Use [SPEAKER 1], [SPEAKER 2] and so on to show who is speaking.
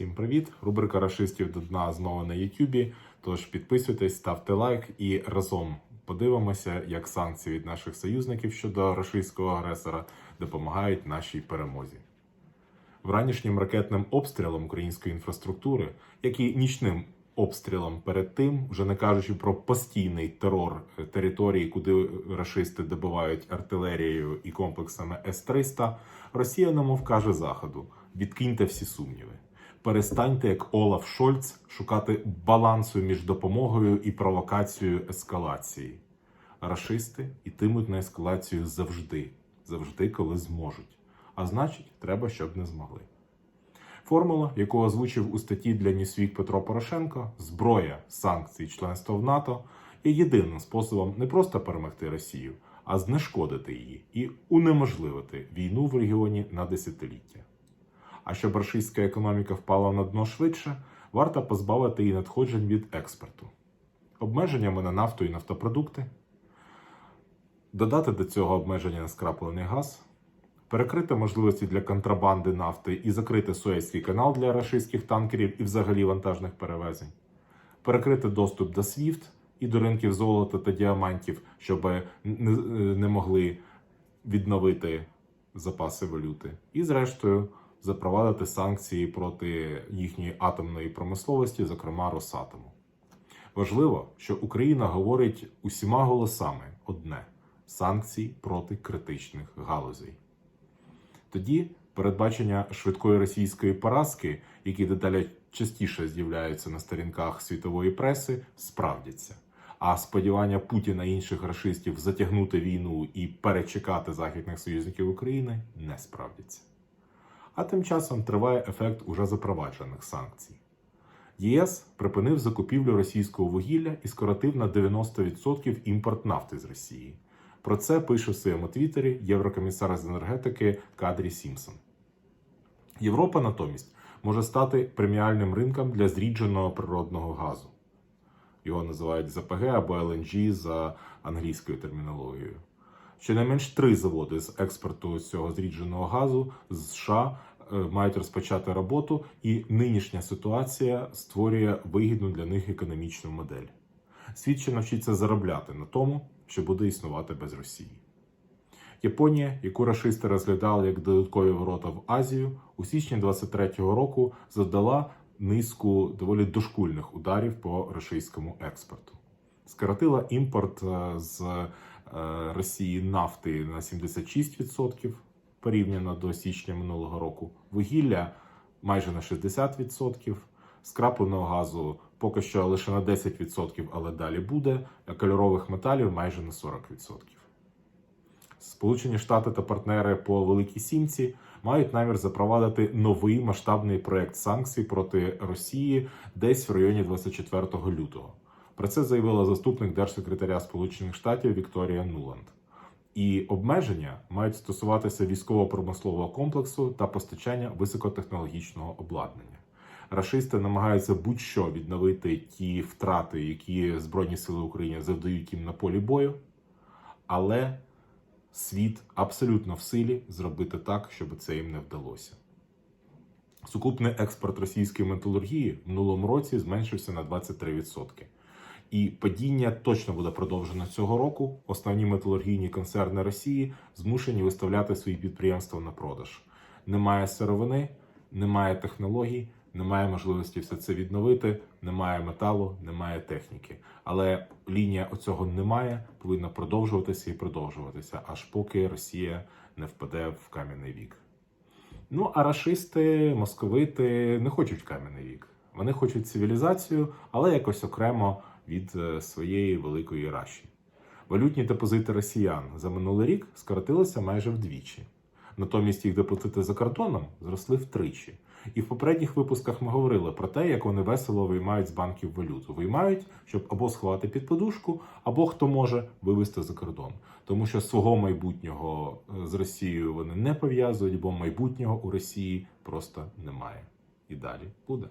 [SPEAKER 1] Всім привіт! Рубрика Рашистів до дна знову на Ютубі. Тож підписуйтесь, ставте лайк і разом подивимося, як санкції від наших союзників щодо рашистського агресора допомагають нашій перемозі. Вранішнім ракетним обстрілом української інфраструктури, як і нічним обстрілом перед тим, вже не кажучи про постійний терор території, куди рашисти добивають артилерією і комплексами С-300, Росія немов каже Заходу: відкиньте всі сумніви. Перестаньте, як Олаф Шольц, шукати балансу між допомогою і провокацією ескалації. Рашисти йтимуть на ескалацію завжди, завжди, коли зможуть. А значить, треба, щоб не змогли. Формула, яку озвучив у статті для Ньюсвік Петро Порошенко, зброя санкцій членства в НАТО є єдиним способом не просто перемогти Росію, а знешкодити її і унеможливити війну в регіоні на десятиліття. А щоб російська економіка впала на дно швидше, варто позбавити її надходжень від експорту, обмеженнями на нафту і нафтопродукти, додати до цього обмеження на скраплений газ, перекрити можливості для контрабанди нафти і закрити Суецький канал для рашистських танкерів і взагалі вантажних перевезень, перекрити доступ до SWIFT і до ринків золота та діамантів, щоб не могли відновити запаси валюти, і зрештою запровадити санкції проти їхньої атомної промисловості, зокрема Росатому. Важливо, що Україна говорить усіма голосами одне: санкції проти критичних галузей. Тоді передбачення швидкої російської поразки, які дедалі частіше з'являються на сторінках світової преси, справдяться. А сподівання Путіна і інших рашистів затягнути війну і перечекати західних союзників України не справдяться. А тим часом триває ефект уже запроваджених санкцій. ЄС припинив закупівлю російського вугілля і скоротив на 90% імпорт нафти з Росії. Про це пише в своєму твіттері єврокомісар з енергетики Кадрі Сімпсон. Європа натомість може стати преміальним ринком для зрідженого природного газу. Його називають ЗПГ або LNG за англійською термінологією. Щонайменш три заводи з експорту цього зрідженого газу з США мають розпочати роботу, і нинішня ситуація створює вигідну для них економічну модель. Світ ще навчиться заробляти на тому, що буде існувати без Росії. Японія, яку рашисти розглядали як додаткові ворота в Азію, у січні 23-го року завдала низку доволі дошкульних ударів по російському експорту. Скоротила імпорт е, з е, Росії нафти на 76% порівняно до січня минулого року, вугілля майже на 60%, скрапленого газу поки що лише на 10%, але далі буде, а кольорових металів майже на 40%. Сполучені Штати та партнери по Великій Сімці мають намір запровадити новий масштабний проект санкцій проти Росії десь в районі 24 лютого. Про це заявила заступник держсекретаря Сполучених Штатів Вікторія Нуланд. І обмеження мають стосуватися військово-промислового комплексу та постачання високотехнологічного обладнання. Рашисти намагаються будь-що відновити ті втрати, які Збройні Сили України завдають їм на полі бою, але світ абсолютно в силі зробити так, щоб це їм не вдалося. Сукупний експорт російської металургії в минулому році зменшився на 23%. І падіння точно буде продовжено цього року. Основні металургійні концерни Росії змушені виставляти свої підприємства на продаж. Немає сировини, немає технологій, немає можливості все це відновити, немає металу, немає техніки. Але лінія оцього немає, повинна продовжуватися і продовжуватися, аж поки Росія не впаде в кам'яний вік. Ну а рашисти, московити не хочуть кам'яний вік. Вони хочуть цивілізацію, але якось окремо від е, своєї великої раші. Валютні депозити росіян за минулий рік скоротилися майже вдвічі. Натомість їх депозити за кордоном зросли втричі. І в попередніх випусках ми говорили про те, як вони весело виймають з банків валюту. Виймають, щоб або сховати під подушку, або хто може вивести за кордон. Тому що свого майбутнього е, з Росією вони не пов'язують, бо майбутнього у Росії просто немає. І далі буде.